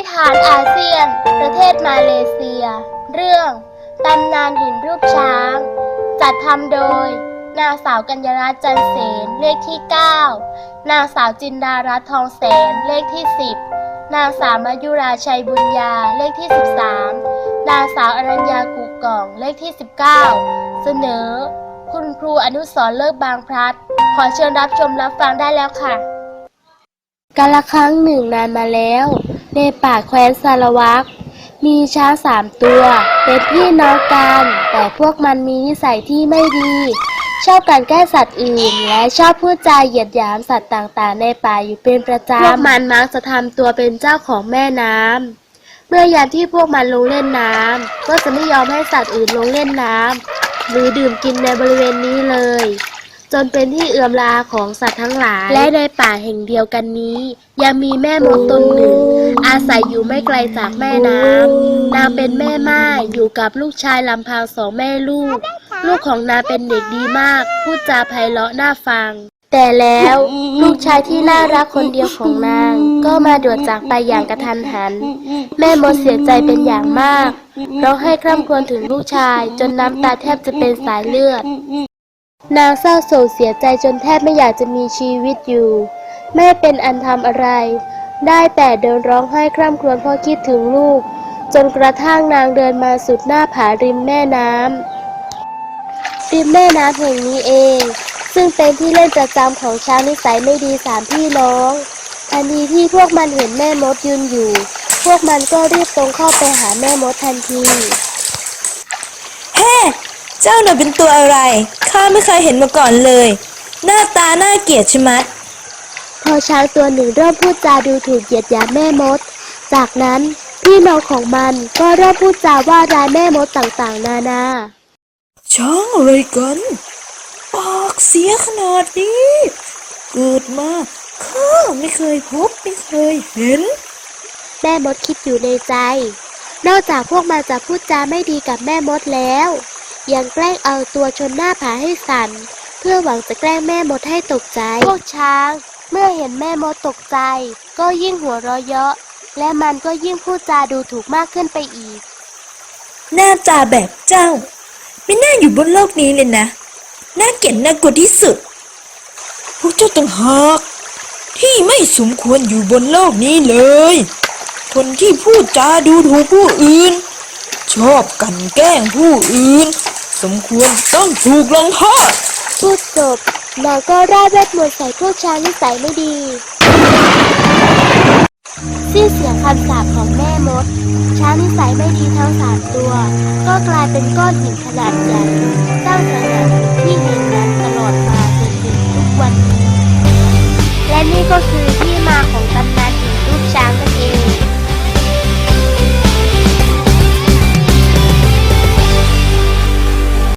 นิทานอาเซียน ประเทศมาเลเซีย เรื่องตำนานหินรูปช้าง จัดทำโดย นางสาวกัญญารัตน์จันเสนเลขที่ 9 นางสาวจินดารัตน์ทองแสนเลขที่ 10 นางสาวมายุราชัยบุญญาเลขที่ 13 นางสาวอรัญญากุกล่องเลขที่ 19 เสนอ คุณครูอนุสรเลิกบางพลัด ขอเชิญรับชมรับฟังได้แล้วค่ะกาละครั้งหนึ่งนานมาแล้ว ในป่าแคว้นสารวักมีช้างสามตัว เป็นพี่น้องกัน แต่พวกมันมีนิสัยที่ไม่ดี ชอบการแกล้งสัตว์อื่น และชอบพูดจาเหยียดหยามสัตว์ต่างๆ ในป่าอยู่เป็นประจำพวกมันมักจะทำตัวเป็นเจ้าของแม่น้ำเมื่อยามที่พวกมันลงเล่นน้ำก็จะไม่ยอมให้สัตว์อื่นลงเล่นน้ำหรือดื่มกินในบริเวณนี้เลย จนเป็นที่เอื่อมลาของสัตว์ทั้งหลาย และในป่าแห่งเดียวกันนี้ ยังมีแม่มดตนหนึ่ง อาศัยอยู่ไม่ไกลจากแม่น้ำนางเป็นแม่ไม้อยู่กับลูกชายลำพังสองแม่ลูก ลูกของนางเป็นเด็กดีมากพูดจาไพเราะน่าฟัง แต่แล้วลูกชายที่น่ารักคนเดียวของนาง ก็มาด่วนจากไปอย่างกระทันหัน แม่มดเสียใจเป็นอย่างมากร้องให้คร่ำครวญถึงลูกชายจนน้ำตาแทบจะเป็นสายเลือด นางเศร้าโศกเสียใจจนแทบไม่อยากจะมีชีวิตอยู่แม่เป็นอันทำอะไร ได้แต่เดินร้องไห้คร่ำครวญเพราะคิดถึงลูก จนกระทั่งนางเดินมาสุดหน้าผาริมแม่น้ำริมแม่น้ำแห่งนี้เอง ซึ่งเป็นที่เล่นประจำของช้างนิสัยไม่ดีสามพี่น้องทันทีที่พวกมันเห็นแม่มดยืนอยู่ พวกมันก็รีบตรงเข้าไปหาแม่มดทันที เจ้าน่ะเป็นตัวอะไร ข้าไม่เคยเห็นมาก่อนเลย หน้าตาน่าเกลียดชะมัด พอช้างตัวหนึ่งเริ่มพูดจาดูถูกเหยียดหยามแม่มด จากนั้นพี่น้องของมันก็เริ่มพูดจาว่าร้ายแม่มดต่างๆ นานา ช้างอะไรกัน ปากเสียขนาดนี้ เกิดมาข้าไม่เคยพบไม่เคยเห็น แม่มดคิดอยู่ในใจ นอกจากพวกมันจะพูดจาไม่ดีกับแม่มดแล้ว ยังแกล้งเอาตัวชนหน้าผาให้สั่นเพื่อหวังจะแกล้งแม่มดให้ตกใจ พวกช้าง เมื่อเห็นแม่มดตกใจ ก็ยิ่งหัวเราะเยาะ และมันก็ยิ่งพูดจาดูถูกมากขึ้นไปอีก หน้าตาแบบเจ้า ไม่น่าอยู่บนโลกนี้เลยนะ น่าเกลียดน่ากลัวที่สุด พวกเจ้าต่างหากที่ไม่สมควรอยู่บนโลกนี้เลย คนที่พูดจาดูถูกผู้อื่น ชอบกันแกล้งผู้อื่น สมควรต้องถูกลงโทษพูดจบนางก็ร่ายเวทมนต์ใส่พวกช้างนิสัยไม่ดีสิ้นเสียงคำสาปของแม่มด ช้างนิสัยไม่ดีทั้งสามตัว ก็กลายเป็นก้อนหินขนาดใหญ่ตั้งตระหง่านอยู่ที่เห่งนั้น